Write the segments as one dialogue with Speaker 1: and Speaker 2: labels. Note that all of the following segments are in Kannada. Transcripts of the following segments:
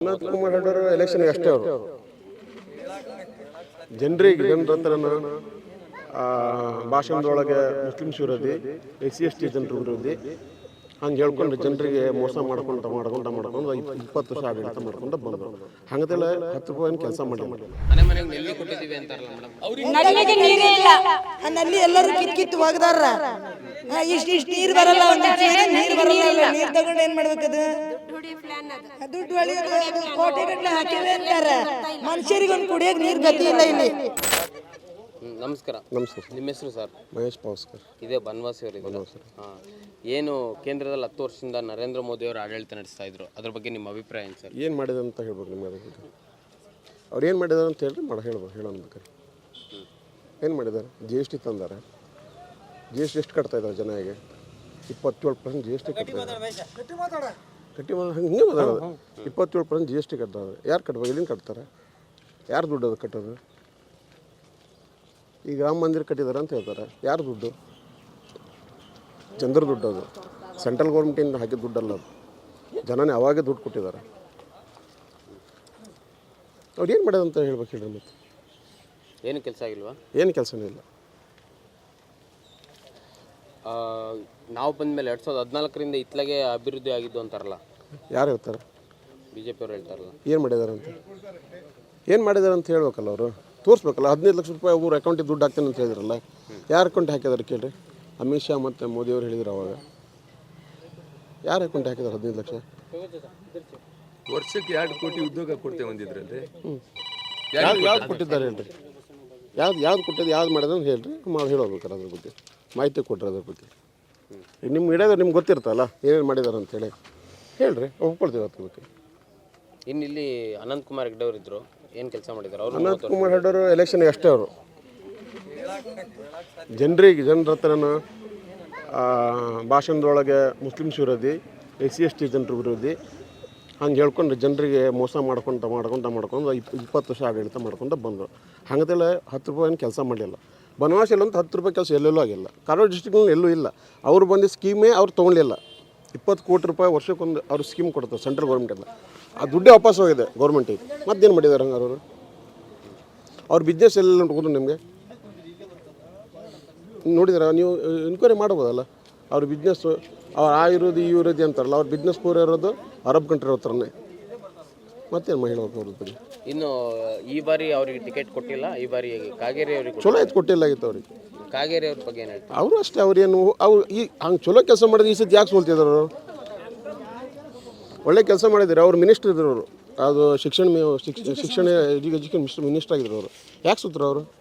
Speaker 1: ಅನಂತ್ ಕುಮಾರ್ ಹೆಡ್ಡರು ಎಲೆಕ್ಷನ್ ಅಷ್ಟೇ ಅವರು? ಜನರಿಗೆ ಜನರ ಹತ್ರನ ಆ, ಭಾಷಣದೊಳಗೆ ಮುಸ್ಲಿಮ್ಸ್ ವಿರೋಧಿ ಎಸ್ ಸಿ ಎಸ್ ಟಿ ಜನರ ವಿರೋಧಿ ಹಂಗೆ ಹೇಳ್ಕೊಂಡು ಜನರಿಗೆ ಮೋಸ ಮಾಡ್ಕೊಂತ ಮಾಡ್ಕೊಂತ ಮಾಡ್ಕೊಂಡು ಇಪ್- ಇಪ್ಪತ್ತು ವರ್ಷ ಆಡಳಿತ ಮಾಡ್ಕೊಂಡು ಬಂದರು. ಹಂಗದೆಲ್ಲ ಹತ್ತು ರೂಪಾಯಿ ಕೆಲಸ
Speaker 2: ಮಾಡಿ ನೆಲ್ಲಿ
Speaker 3: ಎಲ್ಲರೂ ಕಿತ್ ಕಿತ್ತು ಇಷ್ಟು ಇಷ್ಟು ನೀರು ಬರಲ್ಲ ಒಂದು ನೀರು ಬರಲ್ಲ ನೀರು ತಗೊಂಡು ಏನ್ ಮಾಡ್ಬೇಕದು? ದುಡ್ಡು ಹೊಳಿಯೋದು ಅದು ಕೋಟೆ ಗಟ್ಟಲೆ ಹಾಕಿವೆ ಅಂತಾರೆ. ಮನುಷ್ಯರಿಗೆ ಒಂದು ಕುಡಿಯೋಕೆ ನೀರು ಗತಿ ಇಲ್ಲ ಇಲ್ಲಿ.
Speaker 2: ಹ್ಮ್, ನಮಸ್ಕಾರ.
Speaker 1: ನಮಸ್ಕಾರ.
Speaker 2: ನಿಮ್ಮ ಹೆಸರು ಸರ್?
Speaker 1: ಮಹೇಶ್ ಪಾವಸ್ಕರ್
Speaker 2: ಇದೇ ಬನವಾಸಿ ಅವರಿಗೆ ಹಾಂ. ಏನು ಕೇಂದ್ರದಲ್ಲಿ ಹತ್ತು ವರ್ಷದಿಂದ ನರೇಂದ್ರ ಮೋದಿ ಅವರು ಆಡಳಿತ ನಡೆಸ್ತಾ ಇದ್ರು. ಅದ್ರ ಬಗ್ಗೆ ನಿಮ್ಮ ಅಭಿಪ್ರಾಯ ಏನು ಸರ್?
Speaker 1: ಏನು ಮಾಡಿದೆ ಅಂತ ಹೇಳ್ಬೋದು ನಿಮಗೆ ಅದ್ರ ಬಗ್ಗೆ? ಅವ್ರು ಏನು ಮಾಡಿದಾರೆ ಅಂತ ಹೇಳ್ರಿ ಮಾಡ ಹೇಳ್ಬೋದು ಹೇಳೋಣ ಬೇಕಾರೆ ಏನು ಮಾಡಿದ್ದಾರೆ ಜಿ ಎಸ್ ಟಿ ತಂದಾರೆ. ಜಿ ಎಸ್ ಟಿ ಎಷ್ಟು ಕಟ್ತಾ ಇದ್ದಾರೆ ಜನರಿಗೆ ಇಪ್ಪತ್ತೇಳು ಪರ್ಸೆಂಟ್ ಜಿ ಎಸ್ ಟಿ ಕಟ್ತಾ ಇದ್ದಾರೆ ಕಟ್ಟಿ ಮಾಡ ಹಿಂಗೆ ಮಾತಾಡೋದು ಇಪ್ಪತ್ತೇಳು ಪರ್ಸೆಂಟ್ ಜಿ ಎಸ್ ಟಿ ಕಟ್ತಾರೆ ಯಾರು ಕಟ್ಬೇಕು? ಎಲ್ಲಿಂದ ಕಟ್ತಾರೆ? ಯಾರು ದುಡ್ಡು ಅದು ಕಟ್ಟೋದು? ಈಗ ರಾಮ ಮಂದಿರ ಕಟ್ಟಿದ್ದಾರೆ ಅಂತ ಹೇಳ್ತಾರೆ. ಯಾರು ದುಡ್ಡು? ಜನರ ದುಡ್ಡು ಅದು. ಸೆಂಟ್ರಲ್ ಗೌರ್ಮೆಂಟಿಂದ ಹಾಕಿದ ದುಡ್ಡಲ್ಲ ಅದು. ಜನನೇ ಅವಾಗೇ ದುಡ್ಡು ಕೊಟ್ಟಿದ್ದಾರೆ. ಅವ್ರು ಏನು ಮಾಡೋದಂತ ಅಂತ ಹೇಳ್ಬೇಕು ಹೇಳಿ ಮತ್ತೆ?
Speaker 2: ಏನು ಕೆಲಸ ಆಗಿಲ್ವಾ?
Speaker 1: ಏನು ಕೆಲಸನೂ ಇಲ್ಲ.
Speaker 2: ನಾವು ನಾವು ಬಂದಮೇಲೆ ಎರಡು ಸಾವಿರದ ಹದಿನಾಲ್ಕರಿಂದ ಇತ್ತಲಾಗೆ ಅಭಿವೃದ್ಧಿ ಆಗಿದ್ದು ಅಂತಾರಲ್ಲ.
Speaker 1: ಯಾರು ಹೇಳ್ತಾರೆ?
Speaker 2: ಬಿ ಜೆ ಪಿಯವರು ಹೇಳ್ತಾರಲ್ಲ.
Speaker 1: ಏನು ಮಾಡಿದ್ದಾರೆ ಅಂತ ಏನು ಮಾಡಿದ್ದಾರೆ ಅಂತ ಹೇಳ್ಬೇಕಲ್ಲ ಅವರು? ತೋರಿಸ್ಬೇಕಲ್ಲ ಹದಿನೈದು ಲಕ್ಷ ರೂಪಾಯಿ ಊರು ಅಕೌಂಟಿಗೆ ದುಡ್ಡು ಹಾಕ್ತೇನೆ ಅಂತ ಹೇಳಿದ್ರಲ್ಲ ಯಾರು ಅಕೌಂಟ್ ಹಾಕಿದಾರೆ ಕೇಳಿರಿ? ಅಮಿತ್ ಶಾ ಮತ್ತು ಮೋದಿಯವರು ಹೇಳಿದ್ರು ಅವಾಗ. ಯಾರು ಅಕೌಂಟ್ ಹಾಕಿದಾರೆ ಹದಿನೈದು ಲಕ್ಷ?
Speaker 4: ವರ್ಷಕ್ಕೆ ಎರಡು ಕೋಟಿ ಉದ್ಯೋಗ ಕೊಡ್ತೇವೆ ಒಂದಿದ್ರಲ್ಲಿ
Speaker 1: ಯಾವ್ದು ಯಾವ್ದು ಕೊಟ್ಟಿದ್ದಾರೆ? ಹೇಳ್ರಿ? ಯಾವ್ದು ಯಾವ್ದು ಕೊಟ್ಟಿದ್ದು ಯಾವ್ದು ಮಾಡಿದ್ರೆ ಅಂತ ಹೇಳ್ರಿ ಮಾಡಿ ಹೇಳೋಬೇಕಲ್ಲ ಅದ್ರ ಬಗ್ಗೆ. ಮಾಹಿತಿ ಕೊಟ್ಟರೆ ಅದ್ರ ಬಗ್ಗೆ. ಈಗ ನಿಮ್ಮ ಇಡೋದು ನಿಮ್ಗೆ ಗೊತ್ತಿರ್ತಲ್ಲ ಏನೇನು ಮಾಡಿದ್ದಾರೆ ಅಂತೇಳಿ ಹೇಳ್ರಿ ಒಪ್ಕೊಳ್ತೀವಿ ಅದ್ರ ಬಗ್ಗೆ
Speaker 2: ಇನ್ನು ಇಲ್ಲಿ ಅನಂತ್ ಕುಮಾರ್ ಹೆಗ್ಡೆ ಅವರು ಇದ್ರು ಏನು ಕೆಲಸ ಮಾಡಿದ್ದಾರೆ ಅವರು
Speaker 1: ಅನಂತ್ ಕುಮಾರ್ ಹೆಡ್ಡರು ಎಲೆಕ್ಷನ್ ಅಷ್ಟೇ ಅವರು. ಜನರಿಗೆ ಜನರ ಹತ್ರನ ಭಾಷಣದೊಳಗೆ ಮುಸ್ಲಿಮ್ಸ್ ವಿರೋಧಿ ಎಸ್ ಸಿ ಎಸ್ ಟಿ ಜನರ ವಿರೋಧಿ ಹಂಗೆ ಹೇಳ್ಕೊಂಡು ಜನರಿಗೆ ಮೋಸ ಮಾಡ್ಕೊಂತ ಮಾಡ್ಕೊತ ಮಾಡ್ಕೊಂಡು ಇಪ್ ಇಪ್ಪತ್ತು ವರ್ಷ ಆಡಳಿತ ಮಾಡ್ಕೊಂತ ಬಂದರು. ಹಂಗದೆಲ್ಲ ಹತ್ತು ರೂಪಾಯಿ ಏನು ಕೆಲಸ ಮಾಡಲಿಲ್ಲ. ಬನವಾಸಿಯಲ್ಲಿ ಅಂತ ಹತ್ತು ರೂಪಾಯಿ ಕೆಲಸ ಎಲ್ಲೆಲ್ಲೂ ಆಗಿಲ್ಲ. ಕಾರವಾರ ಡಿಸ್ಟ್ರಿಕ್ಟ್ನಲ್ಲಿ ಎಲ್ಲೂ ಇಲ್ಲ. ಅವ್ರು ಬಂದು ಸ್ಕೀಮೇ ಅವ್ರು ತೊಗೊಳ್ಳಿಲ್ಲ ಇಪ್ಪತ್ತು ಕೋಟಿ ರೂಪಾಯಿ ವರ್ಷಕ್ಕೊಂದು ಅವರು ಸ್ಕೀಮ್ ಕೊಡ್ತಾರೆ ಸೆಂಟ್ರಲ್ ಗೌರ್ಮೆಂಟಿಂದ ಆ ದುಡ್ಡೇ ವಾಪಸ್ ಹೋಗಿದೆ ಗೌರ್ಮೆಂಟಿಗೆ ಮತ್ತೇನು ಮಾಡಿದ್ದಾರೆ ಹಂಗಾರು ಅವರು? ಅವ್ರ ಬಿಸ್ನೆಸ್ ಎಲ್ಲ ಉಂಟು ನಿಮಗೆ? ನೋಡಿದ್ರೆ ನೀವು ಎನ್ಕ್ವೈರಿ ಮಾಡ್ಬೋದಲ್ಲ? ಅವ್ರ ಬಿಸ್ನೆಸ್ಸು ಅವ್ರು ಆ ಇರೋದು ಈ ಇರೋದು ಅಂತಾರಲ್ಲ ಅವ್ರ ಬಿಸ್ನೆಸ್ ಪೂರ ಇರೋದು ಅರಬ್ ಕಂಟ್ರಿ ಹತ್ರನೇ. ಮತ್ತೇನು ಮಹಿಳೆ ಅವ್ರದ್ದು ಬಗ್ಗೆ?
Speaker 2: ಇನ್ನು ಈ ಬಾರಿ ಅವರಿಗೆ ಟಿಕೆಟ್ ಕೊಟ್ಟಿಲ್ಲ ಈ ಬಾರಿ ಕಾಗೇರಿ ಅವರಿಗೆ
Speaker 1: ಚಲೋ ಆಯ್ತು ಕೊಟ್ಟಿಲ್ಲ ಆಗಿತ್ತು ಅವ್ರಿಗೆ.
Speaker 2: ಕಾಗೇರಿ ಅವ್ರ ಬಗ್ಗೆ ಏನು ಹೇಳ್ತಾರೆ?
Speaker 1: ಅವರು ಅಷ್ಟೇ ಅವ್ರೇನು ಅವ್ರು ಈ ಹಂಗೆ ಚಲೋ ಕೆಲಸ ಮಾಡಿದ್ರೆ ಈ ಸತಿ ಯಾಕೆ ಸೋಲ್ತಿದ್ರು ಅವರು? ಒಳ್ಳೆ ಕೆಲಸ ಮಾಡಿದ್ರು ಅವ್ರು ಮಿನಿಸ್ಟರ್ ಇದ್ರು ಅವರು. ಅದು ಶಿಕ್ಷಣ ಮಿ- ಶಿಕ್ಷ- ಶಿಕ್ಷಣ ಎಜುಕೇಷನ್ ಮಿನಿಸ್ಟರ್ ಮಿನಿಸ್ಟರ್ ಆಗಿದ್ರು ಅವರು. ಯಾಕೆ ಸುತ್ತರು ಅವರು?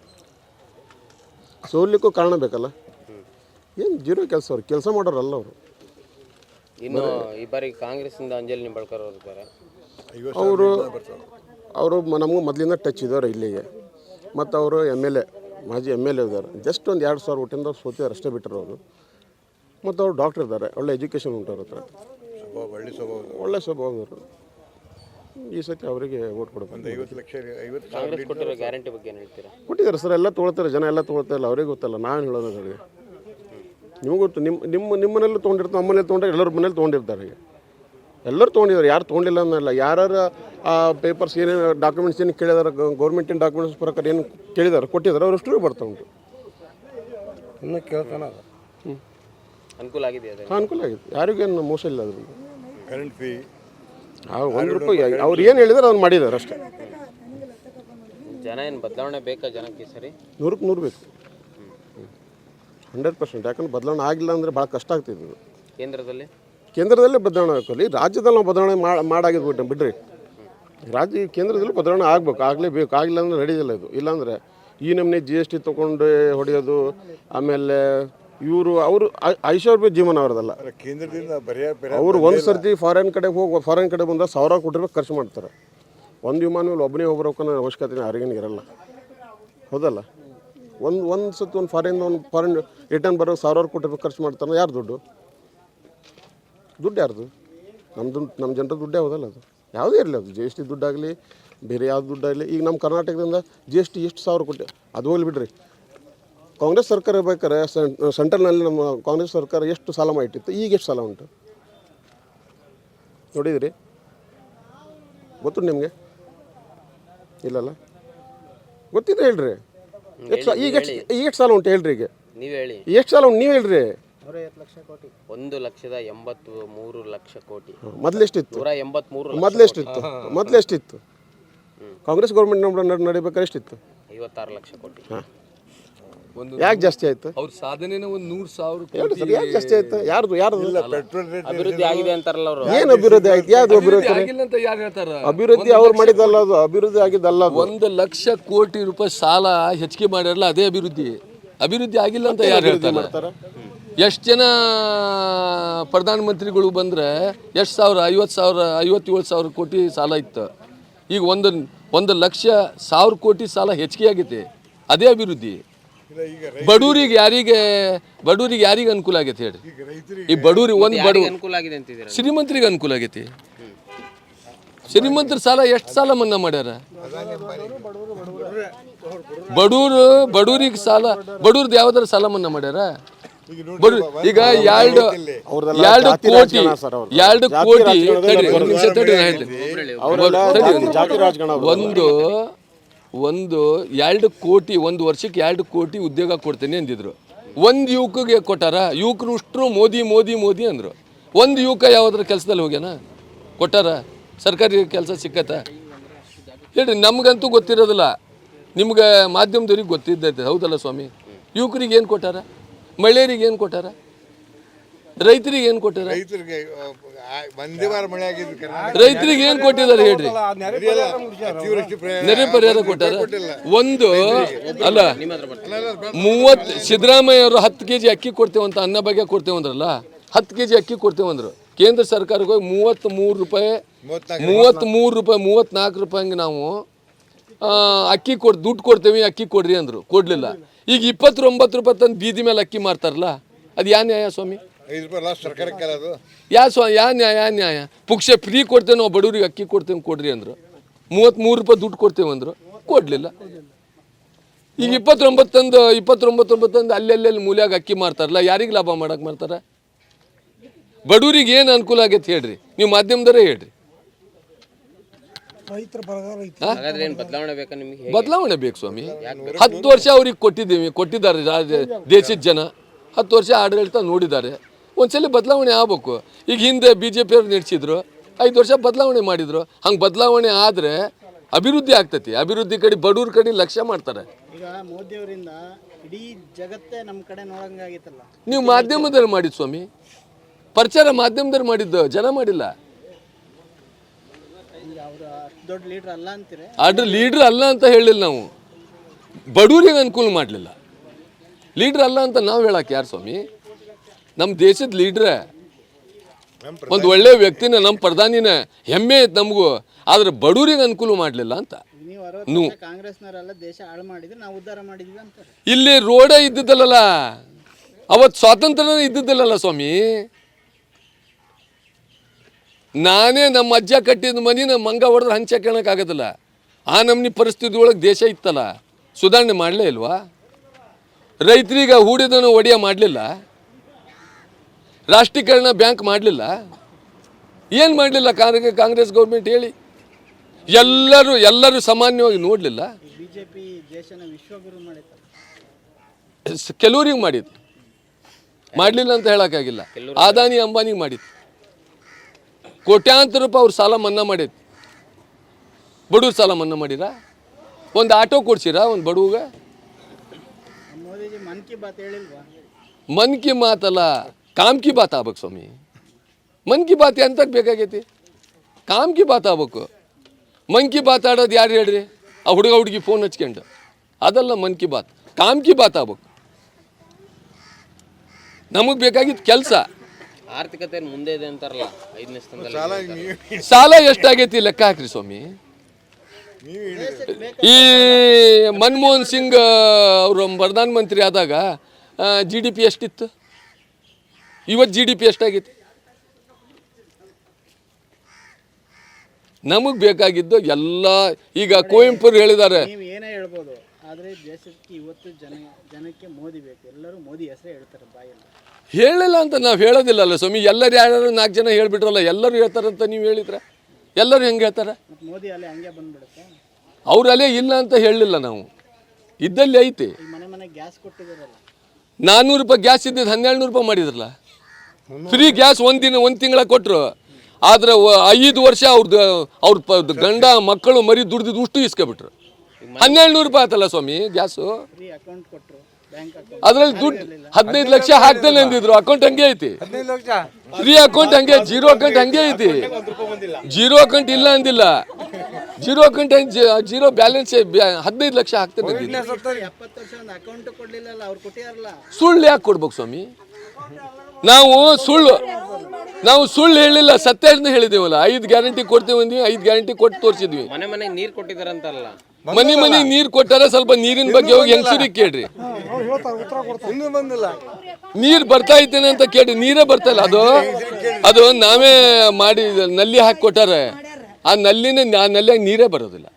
Speaker 1: ಸೋಲಿಕ್ಕೂ ಕಾರಣ ಬೇಕಲ್ಲ? ಏನು ಜೀರೋ ಕೆಲಸ ಅವ್ರು ಕೆಲಸ ಮಾಡೋರಲ್ಲ ಅವರು.
Speaker 2: ಇನ್ನು ಈ ಬಾರಿ ಕಾಂಗ್ರೆಸ್ಸಿಂದ ಅಂಜಲಿ ನಿಂಬಳ್ಕರ್ ಅವರು ಇದ್ದಾರೆ.
Speaker 1: ಅವರು ಅವರು ನಮಗೂ ಮೊದಲಿಂದ ಟಚ್ ಇದ್ದಾರೆ ಇಲ್ಲಿಗೆ. ಮತ್ತು ಅವರು ಎಂ ಎಲ್ ಎ. ಮಾಜಿ ಎಂ ಎಲ್ ಎ ಇದ್ದಾರೆ. ಜಸ್ಟ್ ಒಂದು ಎರಡು ಸಾವಿರ ಊಟಿಂದ ಸೋತಿ ಸೋತಿದ್ದಾರೆ ಅಷ್ಟೇ ಬಿಟ್ಟರು ಅವರು. ಮತ್ತು ಅವ್ರು ಡಾಕ್ಟರ್ ಇದ್ದಾರೆ ಒಳ್ಳೆ ಎಜುಕೇಷನ್ ಉಂಟು ಅವ್ರ ಹತ್ರ.
Speaker 5: ಒಳ್ಳೆ ಸ್ವಭಾವ
Speaker 1: ಒಳ್ಳೆ ಸ್ವಭಾವದವರು ಈ ಸತಿ ಅವರಿಗೆ ಓಟ್ ಕೊಡಬೇಕು.
Speaker 5: ಐವತ್ತು ಲಕ್ಷ ಐವತ್ತು
Speaker 2: ಕಾಂಗ್ರೆಸ್ ಕೊಟ್ಟಿರೋ ಗ್ಯಾರಂಟಿ ಬಗ್ಗೆ ಏನು ಹೇಳ್ತೀರಾ?
Speaker 1: ಕೊಟ್ಟಿದ್ದಾರೆ ಸರ್ ಎಲ್ಲ ತೊಗೊಳ್ತಾರೆ ಜನ ಎಲ್ಲ ತೊಗೊಳ್ತಾರಲ್ಲ ಅವ್ರಿಗೆ ಗೊತ್ತಲ್ಲ ನಾನು ಹೇಳೋದು ಅವರಿಗೆ? ನಿಮ್ಗೆ ಗೊತ್ತು ನಿಮ್ಮ ನಿಮ್ಮ ನಿಮ್ಮ ಮನೇಲಿ ತೊಗೊಂಡಿರ್ತಾರೆ ನಮ್ಮ ಮನೇಲಿ ತೊಗೊಂಡ್ರೆ ಎಲ್ಲರ ಮನೇಲಿ ತೊಗೊಂಡಿರ್ತಾರೆ ಈಗ ಎಲ್ಲರೂ ತೊಗೊಂಡಿದ್ದಾರೆ. ಯಾರು ತೊಗೊಂಡಿಲ್ಲ ಅನ್ನಲ್ಲ. ಯಾರು ಆ ಪೇಪರ್ಸ್ ಏನೇನು ಡಾಕ್ಯುಮೆಂಟ್ಸ್ ಏನು ಕೇಳಿದಾರೆ ಗೌರ್ಮೆಂಟಿನ ಡಾಕ್ಯುಮೆಂಟ್ಸ್ ಪ್ರಕಾರ ಏನು ಕೇಳಿದಾರೆ ಕೊಟ್ಟಿದ್ದಾರೆ ಅವ್ರು ಅಷ್ಟು ಬರ್ತಾ ಉಂಟು.
Speaker 5: ಇನ್ನೂ ಕೇಳ್ತಾನ
Speaker 2: ಅನುಕೂಲ ಆಗಿದೆ ಹಾಂ
Speaker 1: ಅನುಕೂಲ ಆಗಿದೆ. ಯಾರಿಗೇನು ಮೋಸ ಇಲ್ಲ ಅದ್ರಲ್ಲಿ.
Speaker 5: ಕರೆಂಟ್ ಫೀ
Speaker 1: ಒಂದು ರೂಪಾಯಿ ಅವ್ರು ಏನು ಹೇಳಿದಾರೆ ಅದನ್ನು ಮಾಡಿದ್ದಾರೆ ಅಷ್ಟೇ.
Speaker 2: ಜನ ಏನು ಬದಲಾವಣೆ ಬೇಕಾ ಜನಕ್ಕೆ ಸರಿ?
Speaker 1: ನೂರಕ್ಕೆ ನೂರು ಬೇಕು. Hundred percent. ಯಾಕಂದ್ರೆ ಬದಲಾವಣೆ ಆಗಿಲ್ಲ ಅಂದರೆ ಭಾಳ ಕಷ್ಟ ಆಗ್ತಿದ್ದು
Speaker 2: ಕೇಂದ್ರದಲ್ಲಿ?
Speaker 1: ಕೇಂದ್ರದಲ್ಲೇ ಬದಲಾವಣೆ ಆಗಲಿ ರಾಜ್ಯದಲ್ಲಿ ನಾವು ಬದಲಾವಣೆ ಮಾಡಿ ಮಾಡಾಗಿದ್ಬಿಟ್ಟೆ ಬಿಡ್ರಿ. ರಾಜ್ಯ ಕೇಂದ್ರದಲ್ಲೂ ಬದಲಾವಣೆ ಆಗಬೇಕು ಆಗಲೇಬೇಕು ಆಗಿಲ್ಲ ಅಂದ್ರೆ ನಡೆಯೋದಿಲ್ಲ ಇದು. ಇಲ್ಲಾಂದರೆ ಈ ನಮ್ಮನೆ ಜಿ ಎಸ್ ಟಿ ತೊಗೊಂಡು ಹೊಡೆಯೋದು ಆಮೇಲೆ ಇವರು ಅವರು ಐಶ್ವರ್ಯ ಜೀವನ ಅವ್ರದಲ್ಲ.
Speaker 5: ಕೇಂದ್ರದಿಂದ ಬರೆಯ ಬೇರೆ
Speaker 1: ಅವರು ಒಂದು ಸರ್ತಿ ಫಾರಿನ್ ಕಡೆ ಹೋಗಿ ಫಾರಿನ್ ಕಡೆ ಬಂದ ಸಾವಿರ ಕೋಟಿ ರೂಪಾಯಿ ಖರ್ಚು ಮಾಡ್ತಾರೆ. ಒಂದು ವಿಮಾನದಲ್ಲಿ ಒಬ್ಬನೇ ಹೋಗ್ಬರೋಕ್ಕನ್ನೋ ಅವಶ್ಯಕತೆ ಯಾರಿಗೇನು ಇರಲ್ಲ. ಹೌದಲ್ಲ? ಒಂದು ಒಂದು ಸತಿ ಒಂದು ಫಾರಿನ್ ಒಂದು ಫಾರಿನ್ ರಿಟರ್ನ್ ಬರೋ ಸಾವಿರಾರು ಕೋಟಿ ರೂಪಾಯಿ ಖರ್ಚು ಮಾಡ್ತಾರೆ ಯಾರು ದುಡ್ಡು? ದುಡ್ಡು ಯಾರ್ದು? ನಮ್ಮದು ನಮ್ಮ ಜನರ ದುಡ್ಡೇ ಯಾವುದಲ್ಲ ಅದು? ಯಾವುದೇ ಇರಲಿ ಅದು. ಜಿ ಎಸ್ ಟಿ ದುಡ್ಡಾಗಲಿ ಬೇರೆ ಯಾವ್ದು ದುಡ್ಡಾಗಲಿ ಈಗ ನಮ್ಮ ಕರ್ನಾಟಕದಿಂದ ಜಿ ಎಸ್ ಟಿ ಎಷ್ಟು ಸಾವಿರ ಕೊಟ್ಟೆ ಅದು ಹೋಗ್ಲಿ ಬಿಡ್ರಿ. ಕಾಂಗ್ರೆಸ್ ಸರ್ಕಾರ ಬೇಕಾದ್ರೆ ಸೆಂಟ್ರಲ್ನಲ್ಲಿ ನಮ್ಮ ಕಾಂಗ್ರೆಸ್ ಸರ್ಕಾರ ಎಷ್ಟು ಸಾಲ ಮಾಡಿಟ್ಟಿತ್ತು ಈಗ ಎಷ್ಟು ಸಾಲ ಉಂಟು? ನೋಡಿದಿರಿ? ಗೊತ್ತು ನಿಮಗೆ? ಇಲ್ಲಲ್ಲ? ಗೊತ್ತಿದೆ ಹೇಳ್ರಿ. ಎಷ್ಟು ಈಗ ಎಷ್ಟು ಈಗ ಎಷ್ಟು ಸಾಲ ಉಂಟು ಹೇಳ್ರಿ ಈಗ?
Speaker 2: ನೀವು ಹೇಳಿ.
Speaker 1: ಎಷ್ಟು ಸಾಲ ಉಂಟು ನೀವು ಹೇಳ್ರಿ.
Speaker 2: ಒಂದು ಲಕ್ಷದ ಎಂಬತ್ತು ಮೂರು ಲಕ್ಷ ಕೋಟಿ.
Speaker 1: ಮೊದಲೆಷ್ಟಿತ್ತು.
Speaker 2: ನೂರ ಎಂಬತ್ಮೂರು
Speaker 1: ಮೊದಲು ಎಷ್ಟಿತ್ತು ಮೊದಲು ಎಷ್ಟಿತ್ತು ಕಾಂಗ್ರೆಸ್ ಗೌರ್ಮೆಂಟ್ ನಡಿಬೇಕಾದ್ರೆ ಎಷ್ಟಿತ್ತು
Speaker 2: ಐವತ್ತಾರು ಲಕ್ಷ ಕೋಟಿ.
Speaker 4: ಒಂದು
Speaker 1: ಯಾಕೆ ಜಾಸ್ತಿ ಆಯ್ತು?
Speaker 4: ಅವ್ರ ಸಾಧನೆನ ಒಂದು ನೂರು ಸಾವಿರ
Speaker 1: ಹೇಳಿ ಸರ್ ಯಾಕೆ ಜಾಸ್ತಿ ಆಯ್ತು? ಯಾರ್ದು ಯಾರ್ದು?
Speaker 5: ಪೆಟ್ರೋಲ್ ರೇಟ್
Speaker 2: ಅಭಿವೃದ್ಧಿ ಆಗಿದೆ ಅಂತಾರಲ್ಲ ಅವರು.
Speaker 1: ಏನು ಅಭಿವೃದ್ಧಿ ಆಯ್ತು? ಯಾವ್ದು ಅಭಿವೃದ್ಧಿ
Speaker 4: ಆಗಿಲ್ಲ ಅಂತ ಯಾರು ಹೇಳ್ತಾರ?
Speaker 1: ಅಭಿವೃದ್ಧಿ ಅವ್ರು ಮಾಡಿದಲ್ಲ ಅದು ಅಭಿವೃದ್ಧಿ ಆಗಿದ್ದಲ್ಲ ಅದು.
Speaker 4: ಒಂದು ಲಕ್ಷ ಕೋಟಿ ರೂಪಾಯಿ ಸಾಲ ಹೆಚ್ಚಿಗೆ ಮಾಡ್ಯಾರಲ್ಲ ಅದೇ ಅಭಿವೃದ್ಧಿ. ಅಭಿವೃದ್ಧಿ ಆಗಿಲ್ಲ ಅಂತ ಯಾರು ಹೇಳ್ತಾರೆ? ಎಷ್ಟು ಜನ ಪ್ರಧಾನಮಂತ್ರಿಗಳು ಬಂದ್ರೆ ಎಷ್ಟು ಸಾವಿರ ಐವತ್ತು ಸಾವಿರ ಐವತ್ತೇಳು ಸಾವಿರ ಕೋಟಿ ಸಾಲ ಇತ್ತು. ಈಗ ಒಂದು ಒಂದು ಲಕ್ಷ ಸಾವಿರ ಕೋಟಿ ಸಾಲ ಹೆಚ್ಚಿಗೆ ಆಗೈತಿ. ಅದೇ ಅಭಿವೃದ್ಧಿ. ಬಡೂರಿಗೆ ಯಾರಿಗೆ ಬಡೂರಿಗೆ ಯಾರಿಗೆ ಅನುಕೂಲ ಆಗೈತಿ ಹೇಳಿ
Speaker 5: ಈಗ ರೈತರಿಗೆ
Speaker 4: ಈ ಬಡೂರಿ ಒಂದು ಬಡವ
Speaker 2: ಅನುಕೂಲ ಆಗಿದೆ ಅಂತಿದ್ದೀರಾ?
Speaker 4: ಶ್ರೀಮಂತರಿಗೆ ಅನುಕೂಲ ಆಗೈತಿ. ಶ್ರೀಮಂತರ ಸಾಲ ಎಷ್ಟು ಸಾಲ ಮನ್ನಾ ಮಾಡ್ಯಾರ? ಬಡೂರು ಬಡೂರಿಗೆ ಸಾಲ ಬಡೂರ್ದು ಯಾವ್ದಾರ ಸಾಲ ಮನ್ನಾ ಮಾಡ್ಯಾರ?
Speaker 5: ಈಗ
Speaker 4: ಎರಡು ಎರಡು ಕೋಟಿ. ಎರಡು ಕೋಟಿ ನಿಮಿಷ ನಾ ಹೇಳ್ತೀನಿ. ಒಂದು-. ಒಂದು ಒಂದು ಎರಡು ಕೋಟಿ ಒಂದು ವರ್ಷಕ್ಕೆ ಎರಡು ಕೋಟಿ ಉದ್ಯೋಗ ಕೊಡ್ತೇನೆ ಅಂದಿದ್ರು. ಒಂದು ಯುವಕಗೆ ಕೊಟ್ಟಾರ? ಯುವಕರು ಅಷ್ಟರು ಮೋದಿ ಮೋದಿ ಮೋದಿ ಅಂದರು. ಒಂದು ಯುವಕ ಯಾವ್ದಾರ ಕೆಲಸದಲ್ಲಿ ಹೋಗ್ಯಾನ? ಕೊಟ್ಟಾರ? ಸರ್ಕಾರಿ ಕೆಲಸ ಸಿಕ್ಕತ್ತ? ಹೇಳ್ರಿ ನಮ್ಗಂತೂ ಗೊತ್ತಿರೋದಿಲ್ಲ. ನಿಮ್ಗೆ ಮಾಧ್ಯಮದವ್ರಿಗೆ ಗೊತ್ತಿದ್ದೈತೆ. ಹೌದಲ್ಲ ಸ್ವಾಮಿ? ಯುವಕರಿಗೆ ಏನು ಕೊಟ್ಟಾರ? ಮಹಿಳೆಯರಿಗೆ ಏನು ಕೊಟ್ಟಾರ? ರೈತರಿಗೆ ಏನು ಕೊಟ್ಟಾರ?
Speaker 5: ರೈತರಿಗೆ ಆ, ಆ, ಒಂದೇ ವಾರ ಮಳೆ ಆಗಿದ್ದು ಕರ್ನಾಟಕ
Speaker 4: ರೈತರಿಗೆ ಏನು ಕೊಟ್ಟಿದ್ದಾರೆ ಹೇಳ್ರಿ?
Speaker 5: ಅತಿವೃಷ್ಟಿ
Speaker 4: ನೆರೆ ಪರಿಹಾರ ಕೊಟ್ಟಾರ? ಒಂದು ಅಲ್ಲ ಮೂವತ್ತು ಸಿದ್ದರಾಮಯ್ಯ ಅವರು ಹತ್ತು ಕೆ ಜಿ ಅಕ್ಕಿ ಕೊಡ್ತೇವೆ ಅಂತ ಅನ್ನ ಬಗ್ಗೆ ಕೊಡ್ತೇವೆ ಅಂದ್ರಲ್ಲ ಹತ್ತು ಕೆ ಜಿ ಅಕ್ಕಿ ಕೊಡ್ತೇವೆ ಅಂದ್ರು. ಕೇಂದ್ರ ಸರ್ಕಾರಕ್ಕೆ ಹೋಗಿ ಮೂವತ್ತ್ ಮೂರು ರೂಪಾಯಿ
Speaker 5: ಮೂವತ್ನಾಲ್ಕು
Speaker 4: ಮೂವತ್ತ್ ಮೂರು ರೂಪಾಯಿ ಮೂವತ್ತ್ನಾಲ್ಕು ಹಂಗೆ ನಾವು ಆ, ಅಕ್ಕಿ ಕೊಡ್ ದುಡ್ಡು ಕೊಡ್ತೇವೆ ಅಕ್ಕಿ ಕೊಡ್ರಿ ಅಂದರು. ಕೊಡಲಿಲ್ಲ. ಈಗ ಇಪ್ಪತ್ತೊಂಬತ್ತು ರೂಪಾಯಿ ತಂದು ಬೀದಿ ಮೇಲೆ ಅಕ್ಕಿ ಮಾರ್ತಾರಲ್ಲ ಅದು ಯಾ ನ್ಯಾಯ ಸ್ವಾಮಿ? ಯಾ ಸ್ವಾ ಯಾ ನ್ಯಾಯ ಯಾ ನ್ಯಾಯ? ಪುಕ್ಷೆ ಫ್ರೀ ಕೊಡ್ತೇವೆ ನಾವು ಬಡವ್ರಿಗೆ ಅಕ್ಕಿ ಕೊಡ್ತೇವೆ ಕೊಡ್ರಿ ಅಂದರು. ಮೂವತ್ತ್ಮೂರು ರೂಪಾಯಿ ದುಡ್ಡು ಕೊಡ್ತೇವೆ ಅಂದರು. ಕೊಡಲಿಲ್ಲ. ಈಗ ಇಪ್ಪತ್ತೊಂಬತ್ತು ತಂದು ಇಪ್ಪತ್ತೊಂಬತ್ತೊಂಬತ್ತು ತಂದು ಅಲ್ಲೆಲ್ಲೆಲ್ಲಿ ಮೂಲ್ಯಾಗ ಅಕ್ಕಿ ಮಾರ್ತಾರಲ್ಲ ಯಾರಿಗೆ ಲಾಭ ಮಾಡಕ್ಕೆ ಮಾಡ್ತಾರೆ ಬಡವರಿಗೆ ಏನು ಅನುಕೂಲ ಆಗೈತೆ ಹೇಳ್ರಿ. ನೀವು ಮಾಧ್ಯಮದವರೇ ಹೇಳ್ರಿ.
Speaker 3: ರೈತರ ಬರೋದ ರೈತ.
Speaker 2: ಹಾಗಾದ್ರೆ ಏನು ಬದಲಾವಣೆ ಬೇಕಾ ನಿಮಗೆ
Speaker 4: ಬದಲಾವಣೆ ಬೇಕು ಸ್ವಾಮಿ. ಹತ್ತು ವರ್ಷ ಅವ್ರಿಗೆ ಕೊಟ್ಟಿದ್ದೀವಿ ಕೊಟ್ಟಿದ್ದಾರೆ ರಾಜ್ಯ ದೇಶದ ಜನ. ಹತ್ತು ವರ್ಷ ಆಡಳಿತ ನೋಡಿದ್ದಾರೆ. ಒಂದ್ಸಲ ಬದಲಾವಣೆ ಆಗ್ಬೇಕು. ಈಗ ಹಿಂದೆ ಬಿ ಜೆ ಪಿಯವ್ರು ನಡೆಸಿದ್ರು ಐದು ವರ್ಷ ಬದಲಾವಣೆ ಮಾಡಿದ್ರು. ಹಂಗೆ ಬದಲಾವಣೆ ಆದರೆ ಅಭಿವೃದ್ಧಿ ಆಗ್ತೈತಿ. ಅಭಿವೃದ್ಧಿ ಕಡೆ ಬಡವ್ರ ಕಡೆ ಲಕ್ಷ್ಯ ಮಾಡ್ತಾರೆ.
Speaker 6: ಈಗ ಮೋದಿಯವರಿಂದ ಇಡೀ ಜಗತ್ತೇ ನಮ್ಮ ಕಡೆ ನೋಡಂಗಾಗಿತ್ತಲ್ಲ.
Speaker 4: ನೀವು ಮಾಧ್ಯಮದಲ್ಲಿ ಮಾಡಿದ್ದು ಸ್ವಾಮಿ. ಪ್ರಚಾರ ಮಾಧ್ಯಮದಲ್ಲಿ ಮಾಡಿದ್ದು ಜನ ಮಾಡಿಲ್ಲ.
Speaker 6: ದೊಡ್ಡ ಲೀಡರ್ ಅಲ್ಲ ಅಂತೀರಿ?
Speaker 4: ಆದ್ರೆ ಲೀಡ್ರ್ ಅಲ್ಲ ಅಂತ ಹೇಳಿಲ್ಲ ನಾವು. ಬಡವರಿಗೆ ಅನುಕೂಲ ಮಾಡಲಿಲ್ಲ. ಲೀಡ್ರ್ ಅಲ್ಲ ಅಂತ ನಾವು ಹೇಳಕ್ಕೆ ಯಾರು ಸ್ವಾಮಿ? ನಮ್ಮ ದೇಶದ ಲೀಡ್ರೇ. ಒಂದು ಒಳ್ಳೆ ವ್ಯಕ್ತಿನ ನಮ್ಮ ಪ್ರಧಾನಿನ ಹೆಮ್ಮೆ ಐತೆ ನಮಗೂ. ಆದ್ರೆ ಬಡವರಿಗೆ ಅನುಕೂಲ ಮಾಡಲಿಲ್ಲ ಅಂತ.
Speaker 6: ನೀವು ಅರವತ್ತು
Speaker 4: ನು-
Speaker 6: ವರ್ಷ ಕಾಂಗ್ರೆಸ್ನವರೆಲ್ಲ ದೇಶ ಹಾಳು ಮಾಡಿದ್ರೆ ನಾವು ಉದ್ಧಾರ ಮಾಡಿದ್ವಿ ಅಂತಾರೆ.
Speaker 4: ಇಲ್ಲಿ ರೋಡೇ ಇದ್ದಿದ್ದಲ್ಲ ಅವತ್ತು ಸ್ವಾತಂತ್ರ್ಯನೇ ಇದ್ದಿದ್ದಲ್ಲ ಸ್ವಾಮಿ. ನಾನೇ ನಮ್ಮ ಅಜ್ಜ ಕಟ್ಟಿದ ಮನಿನ ಮಂಗ ಹೊಡೆದ್ರೆ ಹಂಚಕ್ಕೆ ಆಗೋದಿಲ್ಲ ಆ ನಮ್ನಿ ಪರಿಸ್ಥಿತಿ ಒಳಗೆ ದೇಶ ಇತ್ತಲ್ಲ ಸುಧಾರಣೆ ಮಾಡಲೇ ಇಲ್ವಾ? ರೈತರಿಗೆ ಹೂಡಿದನು ಒಡೆಯ ಮಾಡಲಿಲ್ಲ ರಾಷ್ಟ್ರೀಕರಣ ಬ್ಯಾಂಕ್ ಮಾಡಲಿಲ್ಲ. ಏನು ಮಾಡಲಿಲ್ಲ ಕಾಂಗ್ರೆಸ್ ಕಾಂಗ್ರೆಸ್ ಗೌರ್ಮೆಂಟ್ ಹೇಳಿ? ಎಲ್ಲರೂ ಎಲ್ಲರೂ ಸಾಮಾನ್ಯವಾಗಿ ನೋಡಲಿಲ್ಲ. ಕೆಲವರಿಗೆ ಮಾಡಿತ್ತು. ಮಾಡಲಿಲ್ಲ ಅಂತ ಹೇಳೋಕ್ಕಾಗಿಲ್ಲ. ಅದಾನಿ ಅಂಬಾನಿಗೆ ಮಾಡಿದ್ದು ಕೋಟ್ಯಾಂತರ ರೂಪಾಯಿ ಅವ್ರು ಸಾಲ ಮನ್ನಾ ಮಾಡೈತಿ ಬಡವ್ರ ಸಾಲ ಮನ್ನಾ ಮಾಡಿರ ಒಂದು ಆಟೋ ಕೊಡ್ಸಿರಾ ಒಂದು ಬಡವ್ಗ?
Speaker 6: ಮನ್ ಕಿ
Speaker 4: ಮಾತಲ್ಲ ಕಾಮ್ ಕಿ ಬಾತ್ ಆಗ್ಬೇಕು ಸ್ವಾಮಿ. ಮನ್ ಕಿ ಬಾತ್ ಎಂತಕ್ಕೆ ಬೇಕಾಗೈತಿ? ಕಾಮ್ ಕಿ ಬಾತ್ ಆಗ್ಬೇಕು. ಮನ್ ಕಿ ಬಾತ್ ಆಡೋದು ಯಾರು ಹೇಳ್ರಿ? ಆ ಹುಡುಗ ಹುಡುಗಿ ಫೋನ್ ಹಚ್ಕೊಂಡು. ಅದಲ್ಲ ಮನ್ ಕಿ ಬಾತ್. ಕಾಮ್ ಕಿ ಬಾತ್ ಆಗ್ಬೇಕು. ನಮಗೆ ಬೇಕಾಗಿದ್ದು ಕೆಲಸ.
Speaker 2: ಆರ್ಥಿಕತೆ ಮುಂದೆ ಇದೆ ಅಂತಾರಲ್ಲ ಐದನೇ ಸ್ಥಾನದಲ್ಲಿ
Speaker 5: ಸಾಲ
Speaker 4: ಎಷ್ಟಾಗೈತಿ ಲೆಕ್ಕ ಹಾಕ್ರಿ ಸ್ವಾಮಿ? ಈ ಮನಮೋಹನ್ ಸಿಂಗ್ ಅವರು ಪ್ರಧಾನಮಂತ್ರಿ ಆದಾಗ ಜಿ ಡಿ ಪಿ ಎಷ್ಟಿತ್ತು? ಇವತ್ತು ಜಿ ಡಿ ಪಿ ಎಷ್ಟಾಗಿತ್ತು ನಮಗೆ ಬೇಕಾಗಿದ್ದು ಎಲ್ಲ ಈಗ ಕುವೆಂಪುರ್ ಹೇಳಿದ್ದಾರೆ.
Speaker 6: ನೀವು ಏನೇ ಹೇಳ್ಬೋದು ಆದರೆ ದೇಶಕ್ಕೆ ಇವತ್ತು ಜನ ಜನಕ್ಕೆ ಮೋದಿ ಬೇಕು. ಎಲ್ಲರೂ ಮೋದಿ ಹೆಸರೇ ಹೇಳ್ತಾರೆ ಬಾಯಲ್ಲಿ.
Speaker 4: ಹೇಳಿಲ್ಲ ಅಂತ ನಾವು ಹೇಳೋದಿಲ್ಲ ಅಲ್ಲ ಸ್ವಾಮಿ. ಎಲ್ಲರೂ ಯಾರು ನಾಲ್ಕು ಜನ ಹೇಳ್ಬಿಟ್ರಲ್ಲ ಎಲ್ಲರೂ ಹೇಳ್ತಾರಂತ ನೀವು ಹೇಳಿದ್ರೆ? ಎಲ್ಲರೂ ಹೆಂಗೆ ಹೇಳ್ತಾರೆ?
Speaker 6: ಮೋದಿ ಅಲ್ಲೇ ಹಂಗೆ ಬಂದ್ಬಿಡುತ್ತೆ.
Speaker 4: ಅವರಲ್ಲೇ ಇಲ್ಲ ಅಂತ ಹೇಳಲಿಲ್ಲ ನಾವು. ಇದ್ದಲ್ಲಿ ಐತಿ.
Speaker 6: ಮನೆ ಮನೆ ಗ್ಯಾಸ್ ಕೊಟ್ಟಿದ್ದಾರಲ್ಲ
Speaker 4: ನಾನ್ನೂರು ರೂಪಾಯಿ ಗ್ಯಾಸ್ ಇದ್ದಿದ್ದು ಹನ್ನೆರಡು ನೂರು ರೂಪಾಯಿ ಮಾಡಿದ್ರಲ್ಲ? ಫ್ರೀ ಗ್ಯಾಸ್ ಒಂದು ದಿನ ಒಂದು ತಿಂಗಳ ಕೊಟ್ಟರು ಆದರೆ ಐದು ವರ್ಷ ಅವ್ರದ್ದು ಅವ್ರ ಗಂಡ ಮಕ್ಕಳು ಮರಿ ದುಡ್ದಿದ್ದು ಉಷ್ಟು ಇಸ್ಕೊಬಿಟ್ರು. ಹನ್ನೆರಡು ನೂರು ರೂಪಾಯಿ ಆಯ್ತಲ್ಲ ಸ್ವಾಮಿ ಗ್ಯಾಸು?
Speaker 6: ಫ್ರೀ ಅಕೌಂಟ್ ಕೊಟ್ಟರು ಬ್ಯಾಂಕ್ ಅಕೌಂಟ್
Speaker 4: ಅದ್ರಲ್ಲಿ ದುಡ್ಡು ಹದಿನೈದು ಲಕ್ಷ. ಹಾಕ್ತೇನೆ ಅಂದಿದ್ರು. ಅಕೌಂಟ್ ಹಂಗೆ ಐತಿ. ಫ್ರೀ ಅಕೌಂಟ್ ಹಂಗೆ ಜೀರೋ ಅಕೌಂಟ್ ಹಂಗೆ ಐತಿ. ಜೀರೋ ಅಕೌಂಟ್ ಇಲ್ಲ ಅಂದಿಲ್ಲ. ಜೀರೋ ಅಕೌಂಟ್ ಜೀರೋ ಬ್ಯಾಲೆನ್ಸ್ ಹದಿನೈದು ಲಕ್ಷ ಹಾಕ್ತೇನೆ ಸುಳ್ಳು ಯಾಕೆ ಕೊಡ್ಬೇಕು ಸ್ವಾಮಿ? ನಾವು ಸುಳ್ಳು ನಾವು ಸುಳ್ಳು ಹೇಳಿಲ್ಲ ಸತ್ಯದಿಂದ ಹೇಳಿದೇವಲ್ಲ. ಐದು ಗ್ಯಾರಂಟಿ ಕೊಡ್ತೀವಿ ಅಂದ್ವಿ ಐದು ಗ್ಯಾರಂಟಿ ಕೊಟ್ಟು ತೋರಿಸಿದ್ವಿ.
Speaker 2: ಮನೆ ಮನೆಗೆ ನೀರು ಕೊಟ್ಟಿದ್ದಾರಂತಲ್ಲ
Speaker 4: ಮನೆ ಮನೆಗೆ ನೀರು ಕೊಟ್ಟಾರ ಸ್ವಲ್ಪ ನೀರಿನ ಬಗ್ಗೆ ಹೋಗಿ ಹೆಂಗಸರಿಗೆ ಕೇಳ್ರಿ. ನೀರು ಬರ್ತಾ ಇದ್ದೇನೆ ಅಂತ ಕೇಳಿ ನೀರೇ ಬರ್ತಾ ಇಲ್ಲ. ಅದು ಅದು ನಾವೇ ಮಾಡಿ ನಲ್ಲಿ ಹಾಕಿ ಕೊಟ್ಟಾರೆ. ಆ ನಲ್ಲಿನ ಆ ನಲ್ಲಿಯಾಗ ನೀರೇ ಬರೋದಿಲ್ಲ.